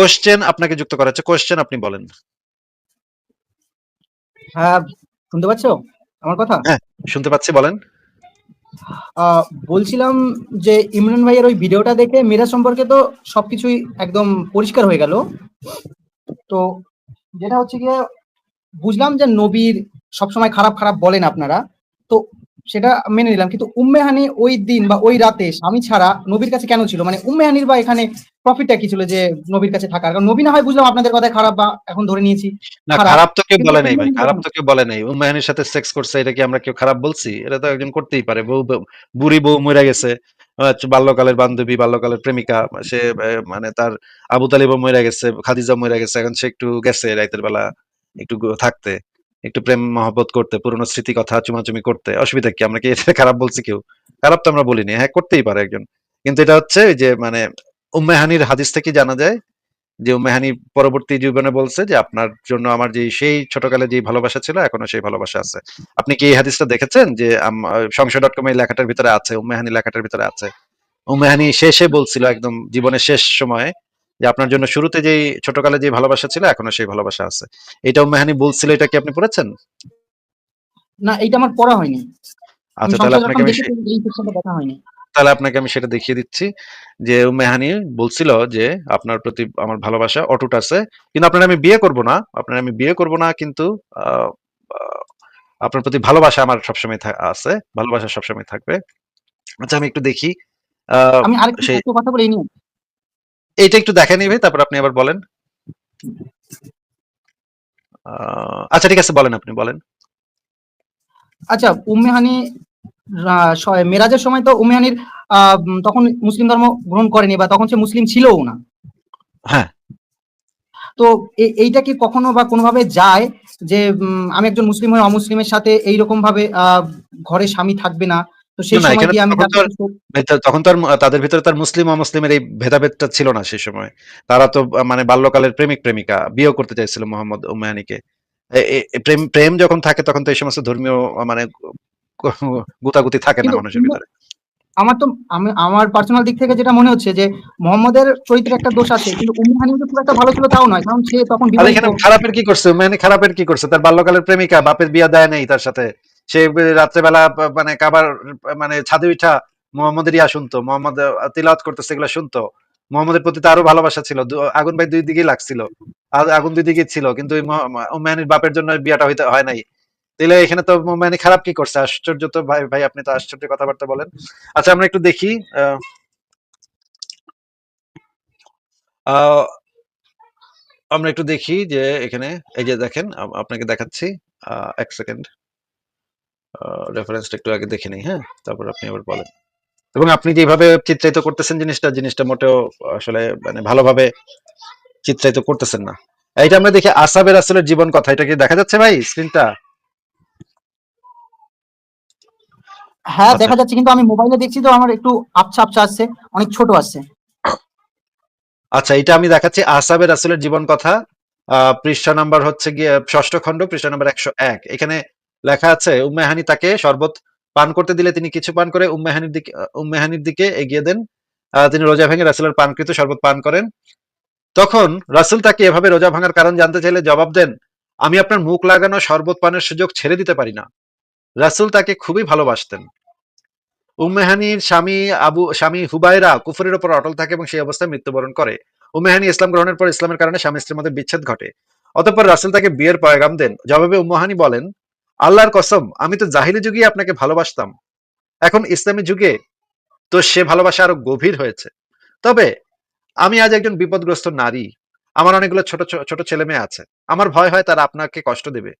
Question আপনাকে যুক্ত করা হচ্ছে। কোশ্চেন আপনি বলেন। হ্যাঁ শুনতে পাচ্ছ আমার কথা? হ্যাঁ। শুনতে পাচ্ছি বলেন। বলছিলাম যে ইমরান ভাইয়ের ওই ভিডিওটা দেখে মিরাজ সম্পর্কে তো সবকিছুই একদম পরিষ্কার হয়ে গেল। তো যেটা হচ্ছে গিয়ে বুঝলাম যে নবীর সবসময় খারাপ খারাপ বলেন আপনারা। তো সেটা মেনে নিলাম। কিন্তু উম্মেহানি ওই দিন বা ওই রাতে স্বামী ছাড়া নবীর কাছে কেন ছিল? মানে উম্মেহানির বা এখানে প্রফিটটা কি ছিল যে নবীর কাছে থাকার? কারণ নবী না হয় বুঝলাম আপনাদের কথায় খারাপ বা এখন ধরে নিয়েছি। না খারাপ। তো কেউ বলে নাই ভাই খারাপ? তো কেউ বলে নাই। উম্মাহানির সাথে সেক্স করছে এটা কি আমরা কেউ খারাপ বলছি? এটা তো একজন করতেই পারে। বউ বুড়ি বউ মরে গেছে। বাল্যকালের বান্ধবী বাল্যকালের প্রেমিকা সে মানে তার আবু তালিবও মরে গেছে খাদিজা মরে গেছে এখন সে একটু গেছে রাতের বেলা একটু থাকতে। একটু প্রেম মহব্বত করতে, পুরনো স্মৃতি কথা চুমাচুমি করতে, অসুবিধা কি? আমরা কি এটা খারাপ বলছি কেউ? খারাপ তো আমরা বলিনি হ্যাঁ করতেই পারে একজন। কিন্তু এটা হচ্ছে যে মানে উম্মেহানির হাদিস থেকে জানা যায় যে উম্মেহানি পরবর্তী জীবনে বলছে যে, আপনার জন্য আমার যে সেই ছোটকালে যে ভালোবাসা ছিল, এখনও সেই ভালোবাসা আছে। আপনি কি এই হাদিসটা দেখেছেন যে সংশয় ডট কম এই লেখাটার ভিতরে আছে উম্মেহানি লেখাটার ভিতরে আছে? উম্মেহানি শেষে বলছিল একদম জীবনের শেষ সময়ে যে আপনার জন্য শুরুতে যেই ছোটকালে যে ভালোবাসা ছিল এখনও সেই ভালোবাসা আছে। এটা উম্মেহানি বলছিল এটা কি আপনি পড়েছেন? না এইটা আমার পড়া হয়নি। আচ্ছা তাহলে আপনাকে আমি দেখা হয়নি। তাহলে আপনাকে আমি সেটা দেখিয়ে দিচ্ছি যে মেহানি বলছিল যে আপনার প্রতি আমার ভালোবাসা অটুট আছে। কিন্তু আপনার আমি বিয়ে করব না আপনার আমি বিয়ে করব না কিন্তু আপনার প্রতি ভালোবাসা আমার সবসময় আছে ভালোবাসা সবসময় থাকবে। আচ্ছা আমি একটু দেখি আহ, আমি আরেকটু কথা বলে এইটা একটু দেখে নিবে তারপর আপনি আবার বলেন। আচ্ছা ঠিক আছে বলেন আপনি বলেন। আচ্ছা উম্মেহানি মেরাজের সময় তো উম্মেহানির তখন মুসলিম ধর্ম গ্রহণ করেনি বা তখন সে মুসলিম ছিলও না। হ্যাঁ। তো এইটা কি কখনো বা কোনোভাবে যায় যে আমি একজন মুসলিম হয়ে অমুসলিমের সাথে এইরকম ভাবে আহ, ঘরে স্বামী থাকবে না? তো সেই সময় গিয়ে আমি তখন তার তাদের ভিতরে তার মুসলিম অমুসলিমের এই ভেদাভেদটা ছিল না সেই সময়। তারা তো মানে বাল্যকালের প্রেমিক প্রেমিকা বিয়ে করতে চাইছিল মোহাম্মদ এ প্রেম প্রেম যখন থাকে তখন তো এই সমস্ত ধর্মীয় মানে গুতাগুতি থাকে না মানুষের ভিতরে। আমার তো আমি আমার পার্সোনাল দিক থেকে যেটা মনে হচ্ছে যে মোহাম্মদের চরিত্রে একটা দোষ আছে কিন্তু খুব একটা ভালো ছিল তাও নয় কারণ সে তখন খারাপের কি করছে? উম্মায়ানি খারাপের কি করছে? তার বাল্যকালের প্রেমিকা বাপের বিয়া দেয় নাই তার সাথে। সে রাত্রেবেলা মানে কাবার মানে ছাদে উঠা মোহাম্মদের ইয়া শুনতো মোহাম্মদ তিলাওয়াত করতেছে এগুলো শুনতো। মোহাম্মদের প্রতি তার আরও ভালোবাসা ছিল আগুন ভাই দুই দিকেই লাগছিল আগুন দুই দিকে ছিল, কিন্তু ওই বাপের জন্য বিয়াটা হইতে, হয় নাই। তাহলে এখানে তো উম্মায়ানি খারাপ কি করছে? আশ্চর্য তো ভাই ভাই, আপনি তো আশ্চর্য কথাবার্তা বলেন। আচ্ছা আমরা একটু দেখি আমরা একটু দেখি যে এখানে, এই যে দেখেন আপনাকে দেখাচ্ছি এক সেকেন্ড। রেফারেন্সটা একটু আগে দেখে নিই হ্যাঁ? তারপর আপনি আবার বলেন। এবং আপনি যেভাবে চিত্রায়িত করতেছেন জিনিসটা জিনিসটা মোটেও আসলে মানে ভালোভাবে চিত্রায়িত করতেছেন না। এইটা আমরা দেখি আসাবের আসলের জীবন কথা। এটা কি দেখা যাচ্ছে ভাই স্ক্রিনটা হ্যাঁ আচ্ছা। দেখা যাচ্ছে কিন্তু আমি মোবাইলে দেখছি তো আমার একটু আবছা আবছা আসছে অনেক ছোট আসছে। আচ্ছা এটা আমি দেখাচ্ছি আসাবের আসলের জীবন কথা। আহ, পৃষ্ঠা নাম্বার হচ্ছে গিয়ে ষষ্ঠ খণ্ড পৃষ্ঠা নাম্বার একশো এক। এখানে লেখা আছে উম্মেহানি তাকে শরবত পান করতে দিলে তিনি কিছু পান করে উম্মেহানির দিকে উম্মেহানির দিকে এগিয়ে দেন। তিনি রোজা ভেঙে রাসুলের পানকৃত শরবত পান করেন। তখন রাসুল তাকে এভাবে রোজা ভাঙার কারণ জানতে চাইলে জবাব দেন, আমি আপনার মুখ লাগানো শরবত পানের সুযোগ ছেড়ে দিতে পারি না। রাসুল তাকে খুবই ভালোবাসতেন। উম্মেহানির স্বামী আবু, স্বামী হুবাইরা কুফরের উপর অটল থাকে এবং সেই অবস্থায় মৃত্যুবরণ করে। উম্মেহানি ইসলাম গ্রহণের পর ইসলামের কারণে স্বামী স্ত্রীর মধ্যে বিচ্ছেদ ঘটে। অতঃপর রাসুল তাকে বিয়ের পয়গাম দেন। জবাবে উম্মহানি বলেন আল্লাহর কসম আমি তো জাহিলি যুগে আপনাকে ভালোবাসতাম। এখন ইসলামী যুগে তো সে ভালোবাসা আরও গভীর হয়েছে। তবে আমি আজ একজন বিপদগ্রস্ত নারী। আমার অনেকগুলো ছোট ছোট ছেলে মেয়ে আছে। আমার ভয় হয় তারা আপনাকে কষ্ট দেবে।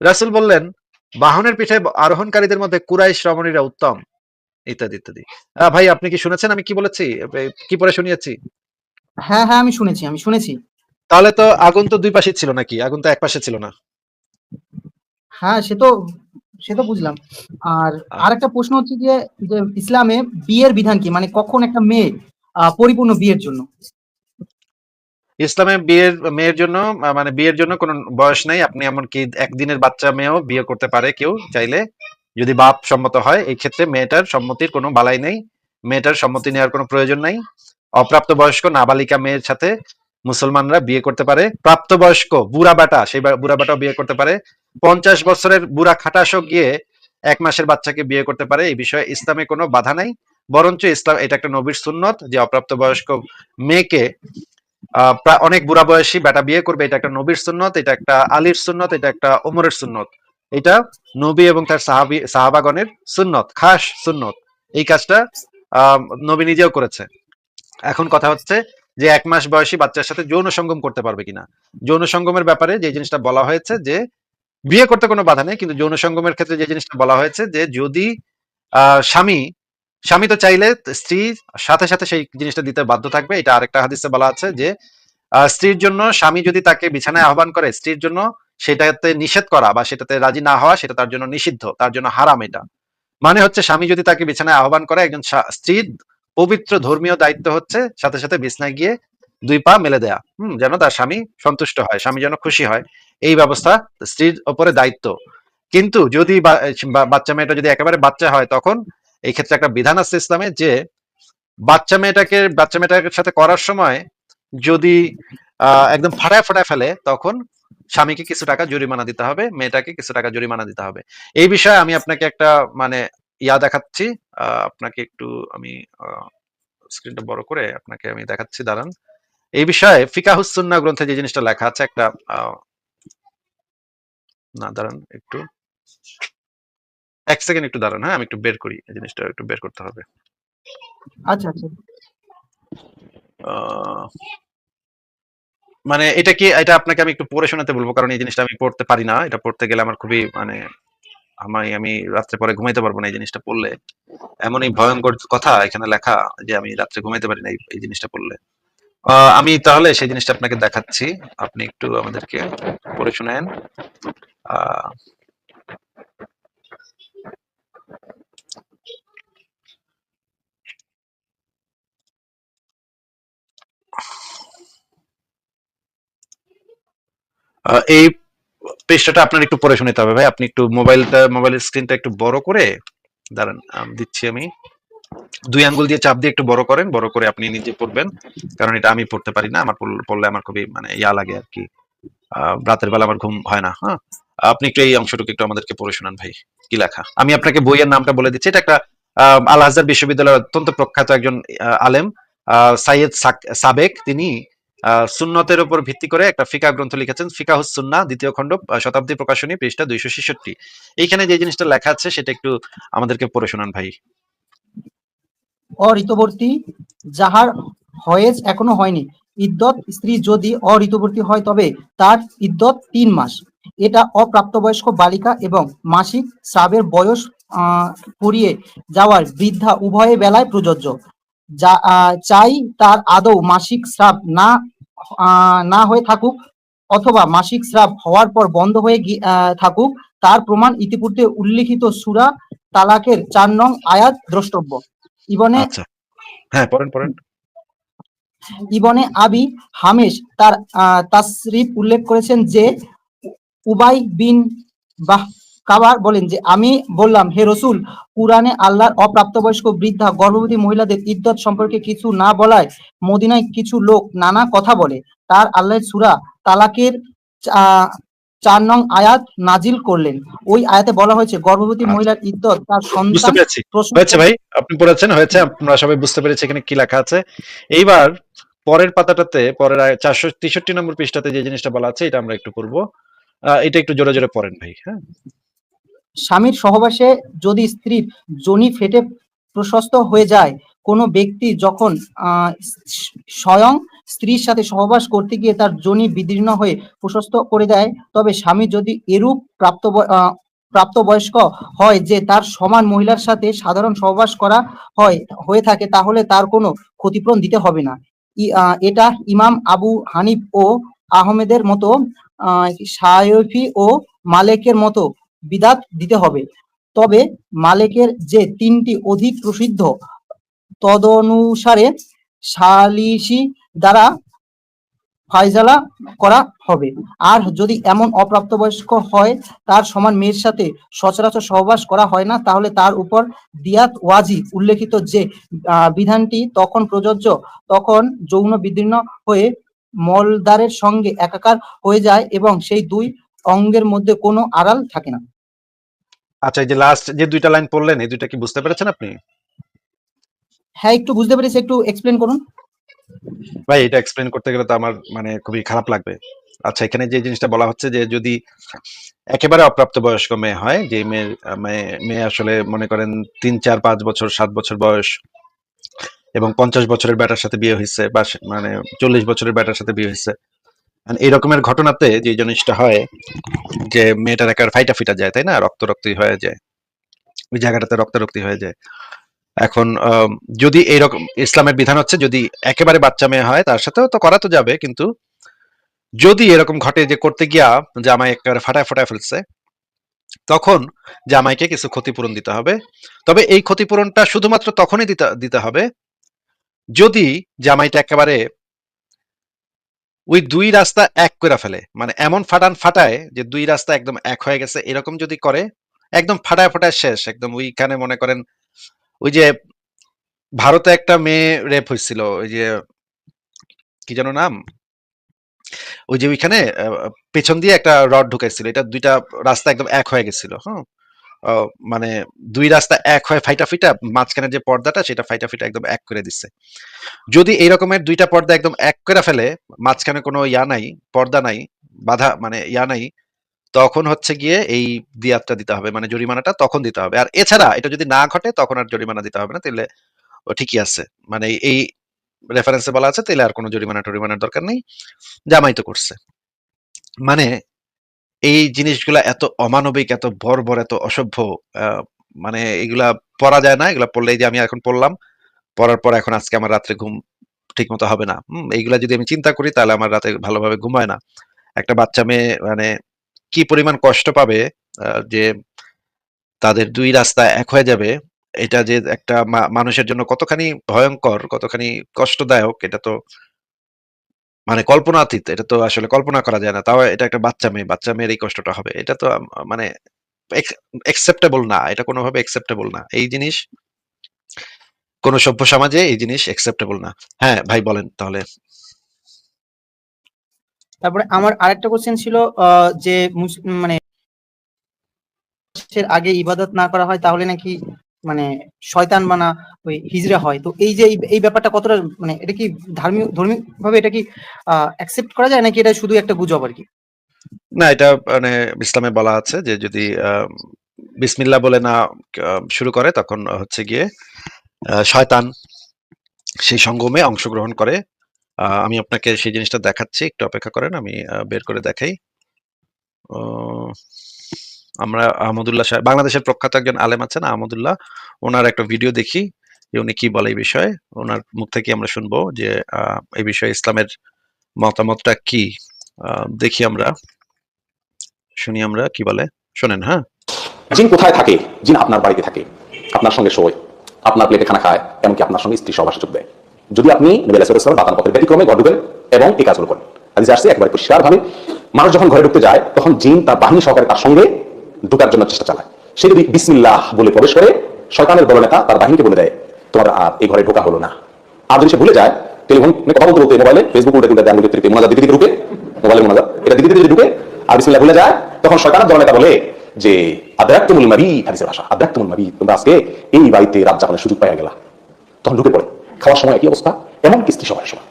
রাসুল বললেন বাহনের পিঠে আরোহণকারীদের মধ্যে কুরাইশ রমণীরা উত্তম। ইত্যাদি ইত্যাদি। আহ, ভাই আপনি কি শুনেছেন? আমি কি বলেছি? কি পরে শুনিয়েছি? হ্যাঁ হ্যাঁ আমি শুনেছি আমি শুনেছি। তাহলে তো আগুন তো দুই পাশে ছিল নাকি? আগুন তো এক পাশে ছিল না। হ্যাঁ সে তো সে তো বুঝলাম। আর আরেকটা প্রশ্ন হচ্ছে যে যে ইসলামে বিয়ের বিধান কি? মানে কখন একটা মেয়ে পরিপূর্ণ বিয়ের জন্য? ইসলামে বিয়ের মেয়ের জন্য মানে বিয়ের জন্য কোনো বয়স নেই। আপনি এমনকি একদিনের বাচ্চা মেয়েও বিয়ে করতে পারে কেউ চাইলে। যদি বাপ সম্মত হয় এই ক্ষেত্রে মেয়েটার সম্মতির কোনো বালাই নেই। মেয়েটার সম্মতি নেওয়ার কোনো প্রয়োজন নাই। অপ্রাপ্ত বয়স্ক নাবালিকা মেয়ের সাথে মুসলমানরা বিয়ে করতে পারে। প্রাপ্তবয়স্ক বুড়া বাটা সেই বুড়া বাটাও বিয়ে করতে পারে। পঞ্চাশ বছরের বুড়া খাটাসও গিয়ে এক মাসের বাচ্চাকে বিয়ে করতে পারে, এই বিষয়ে ইসলামে কোনো বাধা নাই। বরঞ্চ ইসলাম, এটা একটা নবীর সুন্নত যে অপ্রাপ্তবয়স্ক মেয়েকে প্রায় অনেক বুড়া বয়সী বেটা বিয়ে করবে, এটা একটা নবীর সুন্নত, এটা একটা আলীর সুন্নত, এটা একটা ওমরের সুন্নত। এটা নবী এবং তার সাহাবি, সাহাবাগণের সুন্নত, খাস সুন্নত। এই কাজটা নবী নিজেও করেছে। এখন কথা হচ্ছে যে এক মাস বয়সী বাচ্চার সাথে যৌন সঙ্গম করতে পারবে কিনা। যৌন সঙ্গমের ব্যাপারে যে জিনিসটা বলা হয়েছে যে বিয়ে করতে কোনো বাধা নেই, কিন্তু যৌন সঙ্গমের ক্ষেত্রে যে জিনিসটা বলা হয়েছে যে যদি স্বামী স্বামী তো চাইলে স্ত্রী সাথে সাথে সেই জিনিসটা দিতে বাধ্য থাকবে, এটা আরেকটা হাদিসে বলা আছে যে স্ত্রীর জন্য স্বামী যদি তাকে বিছানায় আহ্বান করে, স্ত্রীর জন্য সেটাতে নিষেধ করা বা সেটাতে রাজি না হওয়া, সেটা তার জন্য নিষিদ্ধ, তার জন্য হারাম এটা। মানে হচ্ছে স্বামী যদি তাকে বিছানায় আহ্বান করে, একজন স্ত্রীর পবিত্র ধর্মীয় দায়িত্ব হচ্ছে সাথে সাথে বিছনায় গিয়ে দুই পা মেলে দেয়া। হম, যেন তার স্বামী সন্তুষ্ট হয়, স্বামী যেন খুশি হয়। এই ব্যবস্থা স্ত্রীর ওপরে দায়িত্ব। কিন্তু যদি বাচ্চা মেয়েটা যদি একেবারে বাচ্চা হয়, তখন এই ক্ষেত্রে একটা বিধান আছে ইসলামে যে, বাচ্চা মেয়েটাকে, বাচ্চা মেয়েটার সাথে করার সময় যদি একদম ফাটায় ফাটায় ফেলে, তখন স্বামীকে কিছু টাকা জরিমানা দিতে হবে, মেয়েটাকে কিছু টাকা জরিমানা দিতে হবে। এই বিষয়ে আমি আপনাকে একটা মানে ইয়া দেখাচ্ছি। আপনাকে একটু আমি স্ক্রিনটা বড় করে আপনাকে আমি দেখাচ্ছি, দাঁড়ান। এই বিষয়ে ফিকাহুসুন্না গ্রন্থে যে জিনিসটা লেখা আছে, একটা না দাঁড়ান একটু। এক সেকেন্ড একটু দাঁড়ান হ্যাঁ? আমি একটু বের করি এই জিনিসটা একটু বের করতে হবে। আচ্ছা আচ্ছা। আহ, মানে এটা কি এটা আপনাকে আমি একটু পড়ে শোনাতে বলব কারণ এই জিনিসটা আমি পড়তে পারি না। এটা পড়তে গেলে আমার খুবই মানে আমি আমি রাত্রে পরে ঘুমাইতে পারব না এই জিনিসটা পড়লে। এমনই ভয়ঙ্কর কথা এখানে লেখা যে আমি রাত্রে ঘুমাইতে পারি না এই- জিনিসটা পড়লে। আমি তাহলে সেই জিনিসটা আপনাকে দেখাচ্ছি। আপনি একটু আমাদেরকে পড়ে শোনেন। এই পৃষ্ঠাটা আপনার একটু পড়ে শুনতে হবে ভাই। আপনি একটু মোবাইলটা, মোবাইলের স্ক্রিনটা একটু বড় করে, দাঁড়ান দিচ্ছি আমি। দুই আঙ্গুল দিয়ে চাপ দিয়ে একটু বড় করেন, বড় করে আপনি নিজে পড়বেন, কারণ এটা আমি পড়তে পারি না, আমার পড়লে আমার খুবই মানে ইয়া লাগে আর কি। রাতের বেলা আমার ঘুম হয় না হ্যাঁ? আপনি একটু এই অংশটুকু একটু আমাদেরকে পড়ে শোনান ভাই, কি লেখা? আমি আপনাকে বইয়ের নামটা বলে দিচ্ছি, এটা একটা আল আজহার বিশ্ববিদ্যালয়ের অত্যন্ত প্রখ্যাত একজন আলেম সাইয়েদ সাবেক তিনি সুন্নতের উপর ভিত্তি করে একটা ফিকা গ্রন্থ লিখেছেন ফিকাহুস সুন্না, দ্বিতীয় খণ্ড শতাব্দী প্রকাশনী, পৃষ্ঠা দুইশো ছেষট্টি। এইখানে যে জিনিসটা লেখা আছে, সেটা একটু আমাদেরকে পড়ে শোনান ভাই। অঋতুবর্তী যাহার হয়েজ এখনও হয়নি। ইদ্যত স্ত্রী যদি অঋতুবর্তী হয়, তবে তার ইদ্যত তিন মাস। এটা অপ্রাপ্তবয়স্ক বালিকা এবং মাসিক স্রাবের বয়স ফুরিয়ে যাওয়ার বৃদ্ধা উভয় বেলায় প্রযোজ্য। যা চাই তার আদৌ মাসিক স্রাব না না হয়ে থাকুক অথবা মাসিক স্রাব হওয়ার পর বন্ধ হয়ে থাকুক, তার প্রমাণ ইতিপূর্বে উল্লিখিত সুরা তালাকের চার নং আয়াত দ্রষ্টব্য। ইবনে আচ্ছা। হ্যাঁ পড়েন পড়েন। ইবনে আবি হামেশ তার তাসরিফ উল্লেখ করেছেন যে উবাই বিন বাহ কাবার বলেন যে আমি বললাম হে রসুল কুরআনে আল্লাহর অপ্রাপ্তবয়স্ক বৃদ্ধা গর্ভবতী মহিলাদের ইদ্যত সম্পর্কে কিছু না বলায় মদিনায় কিছু লোক নানা কথা বলে। তার আল্লাহর সুরা তালাকের আহ, চার নং আয়াত নাজিল করলেন। ওই আয়াতে বলা হয়েছে গর্ভবতী আচ্ছা। মহিলার ইদ্যত তার সন্তান হয়েছে ভাই আপনি পড়েছেন হয়েছে আমরা সবাই বুঝতে পেরেছি এখানে কি লেখা আছে। এইবার পরের পাতাটাতে পরের চারশো তেষট্টি নম্বর পৃষ্ঠাতে যে জিনিসটা বলা আছে এটা আমরা একটু করব এটা একটু জোরে জোরে পড়েন ভাই হ্যাঁ। স্বামীর সহবাসে যদি স্ত্রীর যোনি ফেটে প্রশস্ত হয়ে যায় কোনো ব্যক্তি যখন আহ, স্বয়ং স্ত্রীর সাথে সহবাস করতে গিয়ে তার যোনি বিদীর্ণ হয়ে প্রশস্ত করে দেয়। তবে স্বামী যদি এরূপ প্রাপ্ত প্রাপ্তবয়স্ক হয় যে তার সমান মহিলার সাথে সাধারণ সহবাস করা হয়, হয়ে থাকে, তাহলে তার কোনো ক্ষতিপূরণ দিতে হবে না। এটা ইমাম আবু হানিফ ও আহমেদের মতো সায়ফি ও মালেকের মতো বিদাত দিতে হবে। তবে মালেকের যে তিনটি অধিক প্রসিদ্ধ, তদনুসারে সালিসি দ্বারা ফায়জালা করা হবে। আর যদি এমন অপ্রাপ্তবয়স্ক হয় তার সমান মেয়ের সাথে সচরাচর সহবাস করা হয় না তাহলে তার উপর দিয়াত ওয়াজি উল্লেখিত যে বিধানটি তখন প্রযোজ্য তখন যৌন বিদীর্ণ হয়ে মলদ্বারের সঙ্গে একাকার হয়ে যায় এবং সেই দুই অঙ্গের মধ্যে কোনো আড়াল থাকে না। আচ্ছা এই যে লাস্ট যে দুইটা লাইন পড়লেন এই দুইটা কি বুঝতে পেরেছেন আপনি? হ্যাঁ একটু বুঝতে পেরেছি একটু এক্সপ্লেন করুন। ভাই, এটা এক্সপ্লেন করতে গেলে তো আমার মানে খুবই খারাপ লাগবে। আচ্ছা এখানে যে জিনিসটা বলা হচ্ছে যে যদি একেবারে অপ্রাপ্ত বয়স্ক মেয়ে হয়, যে মেয়ের মেয়ে আসলে মনে করেন তিন, চার, পাঁচ বছর, সাত বছর বয়স এবং পঞ্চাশ বছরের ব্যাটার সাথে বিয়ে হয়েছে বা মানে চল্লিশ বছরের ব্যাটার সাথে বিয়ে হয়েছে And এই রকমের ঘটনাতে যে জিনিসটা হয় যে মেয়েটার একেবারে ফাইটা ফিটা যায়, তাই না? রক্ত রক্তই হয়ে যায়। ওই জায়গাটাতে রক্তারক্তি হয়ে যায়। এখন যদি এইরকম ইসলামের বিধান হচ্ছে যদি একেবারে বাচ্চা মেয়ে হয়, তার সাথেও তো করা তো যাবে, কিন্তু যদি এরকম ঘটে যে করতে গিয়া জামাই একেবারে ফাটায় ফাটায় ফেলছে, তখন জামাইকে কিছু ক্ষতিপূরণ দিতে হবে। তবে এই ক্ষতিপূরণটা শুধুমাত্র তখনই দিতে দিতে হবে যদি জামাইটা একেবারে ওই দুই রাস্তা এক করে ফেলে মানে এমন ফাটান ফাটায় যে দুই রাস্তা একদম এক হয়ে গেছে, এরকম যদি করে, একদম ফাটায় ফাটায় শেষ, একদম ওইখানে মনে করেন ওই যে ভারতে একটা মেয়ে রেপ হয়েছিল, ওই যে, কি যেন নাম? ওই যে ওইখানে পেছন দিয়ে একটা রড ঢুকাইছিল, এটা দুইটা রাস্তা একদম এক হয়ে গেছিল হ্যাঁ মানে দুই রাস্তা এক হয়ে ফাইটা ফিটা, মাঝখানে যে পর্দাটা, সেটা ফাইটা ফিটা একদম এক করে দিচ্ছে যদি এই রকমের দুইটা পর্দা একদম এক করে ফেলে, মাঝখানে কোনো ইয়া নাই, পর্দা নাই, বাধা মানে ইয়া নাই তখন হচ্ছে গিয়ে এই দিয়াতটা দিতে হবে মানে জরিমানাটা তখন দিতে হবে। আর এছাড়া এটা যদি না ঘটে, তখন আর জরিমানা দিতে হবে না, তাহলে ও ঠিকই আছে। মানে এই রেফারেন্সে বলা আছে, তাহলে আর কোনো জরিমানা টরিমানার দরকার নেই। জামাই তো করছে। মানে এই জিনিসগুলা এত অমানবিক, এত বর্বর, এত অসভ্য মানে এগুলা পড়া যায় না। এগুলা পড়লে এই যে আমি এখন পড়লাম, পড়ার পর এখন আজকে আমার রাত্রে ঘুম ঠিক মতো হবে না। এইগুলা যদি আমি চিন্তা করি, তাহলে আমার রাতে ভালোভাবে ঘুমায় না। একটা বাচ্চা মেয়ে মানে কি পরিমাণ কষ্ট পাবে যে তাদের দুই রাস্তা এক হয়ে যাবে, এটা যে একটা মানুষের জন্য কতখানি ভয়ঙ্কর, কতখানি কষ্টদায়ক, এটা তো মানে কল্পনাতীত, এটা তো আসলে কল্পনা করা যায় না, তাও এটা একটা বাচ্চা মেয়ে, বাচ্চা মেয়ের এই কষ্টটা হবে, এটা তো মানে একসেপ্টেবল না, এটা কোনোভাবে একসেপ্টেবল না, এই জিনিস, কোন সভ্য সমাজে এই জিনিস একসেপ্টেবল না হ্যাঁ ভাই বলেন তাহলে। তারপরে আমার আরেকটা কোশ্চেন ছিল যে মানে আগে ইবাদত না করা হয় তাহলে নাকি মানে শয়তান বানা ওই হিজরা হয়। তো এই যে এই- ব্যাপারটা কতটা মানে এটা কি ধার্মিক ধার্মিক ভাবে এটা কি অ্যাকসেপ্ট করা যায় নাকি এটা শুধু একটা গুজব আর কি? না এটা মানে ইসলামে বলা আছে যে যদি আহ, বিসমিল্লাহ বলে না শুরু করে তখন হচ্ছে গিয়ে শয়তান সেই সঙ্গমে অংশগ্রহণ করে। আমি আপনাকে সেই জিনিসটা দেখাচ্ছি, একটু অপেক্ষা করেন, আমি বের করে দেখাই। আমরা আহমদুল্লাহ সাহেব, বাংলাদেশের প্রখ্যাত একজন আলেম আছেন, আহমদুল্লাহ। ওনার একটা ভিডিও দেখি, যে উনি কি বলে এই বিষয়ে। ওনার মুখ থেকে আমরা শুনব যে এই বিষয়ে ইসলামের মতামতটা কি। দেখি আমরা, শুনি আমরা কি বলে। শোনেন হ্যাঁ। জিন কোথায় থাকে? জিন আপনার বাড়িতে থাকে। আপনার সঙ্গে শোয়। আপনার প্লেটে খানা খায়, এমনকি আপনার সঙ্গে স্ত্রী সহবাস যোগ দেয়। যদি আপনি নবী আলাইসালাম বাতান পথের ব্যতিক্রমে ঘর ঢুকেন এবং এই কাজগুলো করেন। হাদিসে আসছে, একবার পরিষ্কার ভাবে মানুষ যখন ঘরে ঢুকতে যায়, তখন জিন তার বাহিনী সহকারে তার সঙ্গে ঢুকার জন্য চেষ্টা চালায়। সে যদি বিসমিল্লাহ বলে প্রবেশ করে, শয়তানের দলনেতা তার বাহিনীকে বলে দেয়, তোমার আর এই ঘরে ঢোকা হলো না। আর যদি সে ভুলে যায়, টেলিফোন কথা বলতে বলতে মোবাইলে, ফেসবুক উল্টে উল্টে আঙ্গুলের তৃতীয় মোনাজাত দিতে দিতে ঢুকে, মোবাইলে মোনাজাত, এটা দিতে যদি ঢুকে, আর বিসমিল্লাহ ভুলে যায়, তখন শয়তানের দলনেতা বলে যে, আদ্রাক্তমুল মাবি হাদিসের ভাষা, আদ্রাক্তমুল মাবি তোমরা আজকে এই বাড়িতে রাত যাপনের সুযোগ পাইয়া গেলা। তখন ঢুকে পড়ে। খাওয়ার সময় একই অবস্থা এবং কিস্তি সবার সময়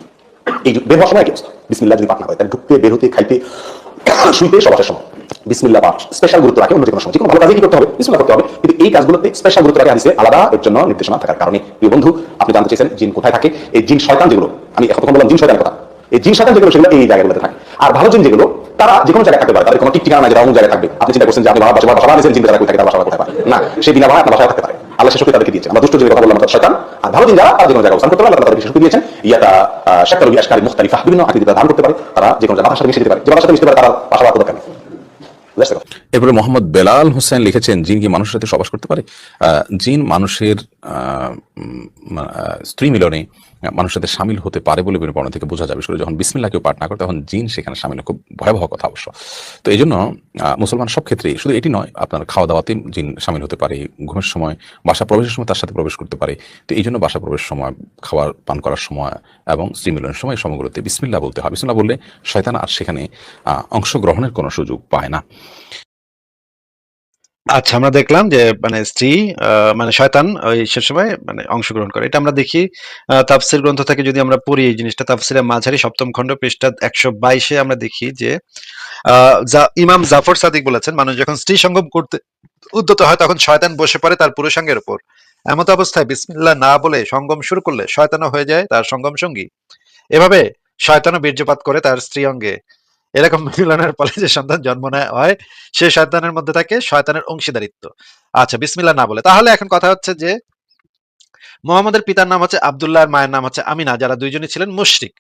এই বের হওয়ার সময় একই অবস্থা। বিসমিল্লাহ যদি পাঠ না করে, তাহলে ঢুকতে, বের হতে, খাইতে, শুইতে সবার সময় বিসমিল্লাহ পাঠ স্পেশাল গুরুত্ব রাখে অন্য যে কোনো সময়। যে কোনো ভালো কাজে কি করতে হবে, বিসমিল্লাহ করতে হবে। কিন্তু এই কাজগুলোতে স্পেশাল গুরুত্ব রাখে হাদিসে আলাদা এর জন্য নির্দেশনা থাকার কারণে। প্রিয় বন্ধু, আপনি জানতে চেয়েছেন জিন কোথায় থাকে? এই জিন শয়তান যেগুলো, আমি এখন বললাম জিন শয়তানের কথা। এই জিন শয়তান যেগুলো, সেগুলো এই জায়গাগুলোতে থাকে। আর ভালো জিন যেগুলো, তারা যে কোনো জায়গায় থাকতে পারে। তাদের কোনো ঠিক ঠিকানা নাই যেটা অন্য জায়গায় থাকবে। আপনি চিন্তা করছেন যে আপনি বাসা বাসা বানিয়েছেন জিন যারা কোথায় থাকে তার বাসা কোথায় পারে না সে বিনা ভাড়া আপনার বাসায় থাকতে পারে আল্লাহ শেষকে তাদেরকে দিয়েছেন। আমরা দুষ্ট যে কথা বললাম অর্থাৎ শয়তান। আর ভালো দিন যারা তারা যে কোনো জায়গায় অবস্থান করতে পারে, আল্লাহ তাদেরকে শক্তি দিয়েছেন। ইয়াতা শাক্কার আশকারি মুখতারিফা বিভিন্ন আকৃতি তারা ধারণ করতে পারে, তারা যে কোনো জায়গায় বাসার মিশে যেতে পারে। যে ভাষাতে মিশতে পারে, তারা ভাষা বাদ দরকার? এরপরে মোহাম্মদ বেলাল হোসেন লিখেছেন, জিন কি মানুষের সাথে সবাস করতে পারে? জিন মানুষের স্ত্রী মিলনে মানুষের সাথে সামিল হতে পারে বলে বিভিন্ন বর্ণ থেকে বোঝা যাবে যখন বিসমিল্লাহ কেউ পাঠ না করে, তখন জিন সেখানে সামিল খুব ভয়াবহ কথা অবশ্য। তো এই জন্য মুসলমান সব ক্ষেত্রেই, শুধু এটি নয়, আপনার খাওয়া দাওয়াতে জিন সামিল হতে পারে, ঘুমের সময়, বাসা প্রবেশের সময় তার সাথে প্রবেশ করতে পারে। তো এই জন্য বাসা প্রবেশের সময় খাওয়ার পান করার সময় এবং স্ত্রী মিলনের সময় সময়গুলোতে বিসমিল্লাহ বলতে হয়। বিসমিল্লাহ বললে শয়তান আর সেখানে অংশগ্রহণের কোনো সুযোগ পায় না। আচ্ছা আমরা দেখলাম যে মানে স্ত্রী মানে শয়তান ওই সে সময় মানে অংশগ্রহণ করে। এটা আমরা দেখি আহ, তাফসির গ্রন্থ থেকে যদি আমরা পড়ি এই জিনিসটা তাফসিরে মাঝারি সপ্তম খণ্ড পৃষ্ঠা একশো বাইশে আমরা দেখি যে ইমাম জাফর সাদিক বলেছেন মানুষ যখন স্ত্রী সঙ্গম করতে উদ্যত হয় তখন শয়তান বসে পড়ে তার পুরুষাঙ্গের উপর। এমত অবস্থায় বিসমিল্লাহ না বলে সঙ্গম শুরু করলে শয়তানও হয়ে যায় তার সঙ্গম সঙ্গী। এভাবে শয়তানও বীর্যপাত করে তার স্ত্রী অঙ্গে। এরকম মিলনের ফলে যে সন্তান জন্ম নেয় হয়, সে শয়তানের মধ্যে থাকে শয়তানের অংশীদারিত্ব। আচ্ছা বিসমিল্লাহ না বলে। তাহলে এখন কথা হচ্ছে যে, মোহাম্মদের পিতার নাম হচ্ছে আব্দুল্লাহ মায়ের নাম হচ্ছে আমিনা। যারা দুইজনই ছিলেন মুশরিক,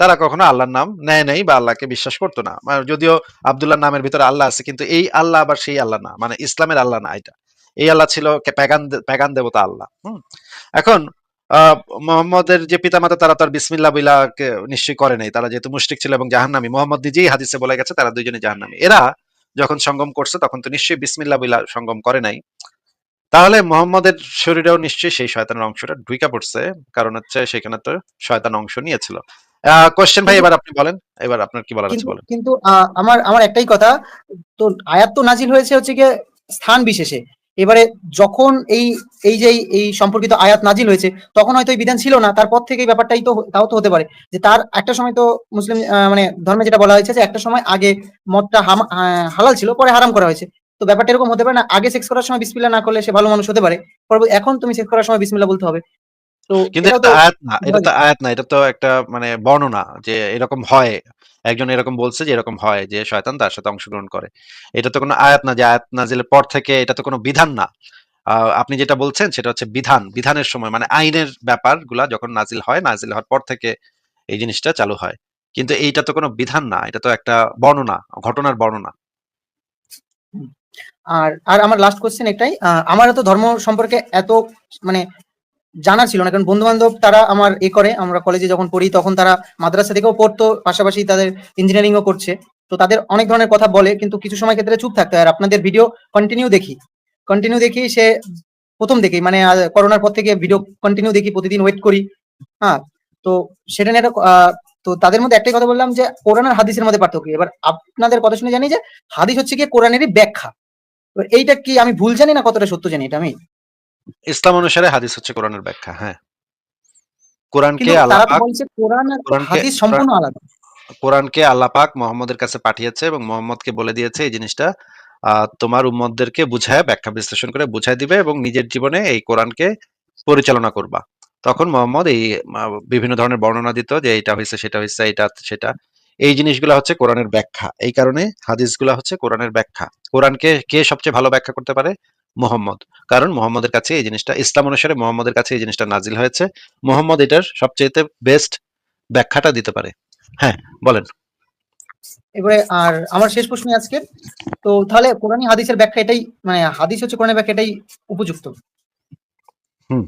তারা কখনো আল্লাহর নাম নেয় নাই বা আল্লাহকে বিশ্বাস করতো না। যদিও আবদুল্লাহ নামের ভিতরে আল্লাহ আছে, কিন্তু এই আল্লাহ আবার সেই আল্লাহ না। মানে ইসলামের আল্লাহ না এটা। এই আল্লাহ ছিল প্যাগান প্যাগান দেবতা আল্লাহ। হুম। এখন মোহাম্মদের যে পিতামাতা তারা তার বিসমিল্লাহ বিলা নিশ্চয়ই করে নাই। তারা যেহেতু মুশরিক ছিল এবং জাহান্নামী। মোহাম্মদ নিজেই হাদিসে বলে গেছে তারা দুইজনে জাহান্নামী। এরা যখন সঙ্গম করছে তখন তো নিশ্চয়ই বিসমিল্লাহ বিলা সঙ্গম করে নাই। তাহলে মোহাম্মদের শরীরেও নিশ্চয়ই সেই শয়তানের অংশটা ঢুইকা পড়ছে কারণ হচ্ছে সেখানে তো শয়তান অংশ নিয়েছিল। কোশ্চেন ভাই এবার আপনি বলেন। এবার আপনার কি বলার আছে বলেন? কিন্তু আহ, আমার আমার একটাই কথা তো আয়াত তো নাজিল হয়েছে হচ্ছে গিয়ে স্থান বিশেষে। এবারে যখন এই এই যে এই- সম্পর্কিত আয়াত নাজিল হয়েছে, তখন হয়তো এই বিধান ছিল না। তারপর থেকে এই ব্যাপারটাই তো, তাও তো হতে পারে যে তার একটা সময় তো মুসলিম মানে ধর্মে যেটা বলা হয়েছে যে একটা সময় আগে মদটা হালাল ছিল, পরে হারাম করা হয়েছে। তো ব্যাপারটা এরকম হতে পারে না, আগে সেক্স করার সময় বিসমিল্লা না করলে সে ভালো মানুষ হতে পারে। এখন তুমি সেক্স করার সময় বিসমিল্লা বলতে হবে। তো কিন্তু এটা তো তো আয়াত না এটা তো আয়াত না এটা তো একটা মানে বর্ণনা যে এরকম হয়। একজন এরকম বলছে যে এরকম হয় যে শয়তান তার সাথে অংশগ্রহণ করে। এটা তো কোনো আয়াত না যে আয়াত নাজিলের পর থেকে এটা তো কোনো বিধান না। আহ, আপনি যেটা বলছেন সেটা হচ্ছে বিধান বিধানের সময় মানে আইনের ব্যাপারগুলা যখন নাজিল হয় নাজিল হওয়ার পর থেকে এই জিনিসটা চালু হয়। কিন্তু এইটা তো কোনো বিধান না এটা তো একটা বর্ণনা ঘটনার বর্ণনা। আর আর আমার লাস্ট কোশ্চেন এটাই আহ, আমার তো ধর্ম সম্পর্কে এত মানে জানার ছিল না কারণ বন্ধু বান্ধব তারা আমার এ করে আমরা কলেজে যখন পড়ি তখন তারা মাদ্রাসা থেকেও পড়তো পাশাপাশি তাদের ইঞ্জিনিয়ারিং ও করছে। তো তাদের অনেক ধরনের কথা বলে কিন্তু কিছু সময় ক্ষেত্রে চুপ থাকতে আর আপনাদের ভিডিও কন্টিনিউ দেখি। কন্টিনিউ দেখি সে প্রথম দেখি মানে করোনার পর থেকে ভিডিও কন্টিনিউ দেখি প্রতিদিন ওয়েট করি। হ্যাঁ তো সেটা নিয়ে একটা, তো তাদের মধ্যে একটাই কথা বললাম যে কোরআন আর হাদিসের মধ্যে পার্থক্য। এবার আপনাদের কথা শুনে জানি যে হাদিস হচ্ছে কি কোরআনেরই ব্যাখ্যা। এইটা কি আমি ভুল জানি না কতটা সত্য জানি এটা আমি? ইসলাম অনুসারে হাদিস হচ্ছে কোরআনের ব্যাখ্যা হ্যাঁ। কোরআনকে আল্লাহ পাক কোরআন আর কোরআনকে- হাদিস সম্পূর্ণ আলাদা। কোরআনকে আল্লাহ পাক মোহাম্মদের কাছে পাঠিয়েছে এবং মোহাম্মদকে বলে দিয়েছে এই জিনিসটা তোমার উম্মতদেরকে বুঝায় ব্যাখ্যা বিশ্লেষণ করে বুঝায় দিবে এবং নিজের জীবনে এই কোরআনকে পরিচালনা করবা। তখন মোহাম্মদ এই বিভিন্ন ধরনের বর্ণনা দিত যে এটা হয়েছে সেটা হয়েছে এটা সেটা। এই জিনিসগুলো হচ্ছে কোরআনের ব্যাখ্যা। এই কারণে হাদিসগুলো হচ্ছে কোরআনের ব্যাখ্যা। কোরআনকে কে সবচেয়ে ভালো ব্যাখ্যা করতে পারে? মোহাম্মদ। কারণ মোহাম্মদের কাছে এই জিনিসটা ইসলাম অনুসারে মোহাম্মদের কাছে এই জিনিসটা নাজিল হয়েছে। মোহাম্মদ এটার সবচেয়ে বেস্ট ব্যাখ্যাটা দিতে পারে। হ্যাঁ বলেন। এবারে আর আমার শেষ প্রশ্ন আজকে তো তাহলে কোরআনী হাদিসের ব্যাখ্যা এটাই মানে হাদিস হচ্ছে কোরআনের ব্যাখ্যা এটাই উপযুক্ত। হুম।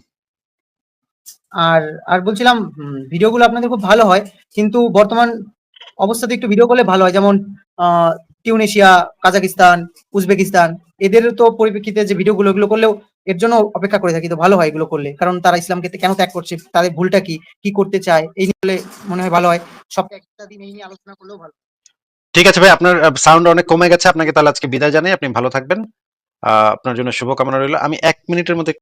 আর আর বলছিলাম ভিডিওগুলো আপনাদের খুব ভালো হয় কিন্তু বর্তমান অবস্থাতে একটু ভিডিও করলে ভালো হয়। যেমন আহ, টিউনেশিয়া কাজাকিস্তান, উজবেকিস্তান, এদের তো পরিপ্রেক্ষিতে যে ভিডিওগুলো, এগুলো করলেও এর জন্য অপেক্ষা করে থাকি। তো ভালো হয় এগুলো করলে। কারণ তারা ইসলামকে কেন ত্যাগ করছে? তাদের ভুলটা কি? কি করতে চায়? এই নিয়ে মনে হয় ভালো হয়। সব একটা দিন এই নিয়ে আলোচনা করলেও ভালো। ঠিক আছে ভাই, আপনার সাউন্ড অনেক কমে গেছে। আপনাকে তাহলে আজকে বিদায় জানাই। আপনি ভালো থাকবেন। আপনার জন্য শুভকামনা রইল। আমি এক মিনিটের মধ্যে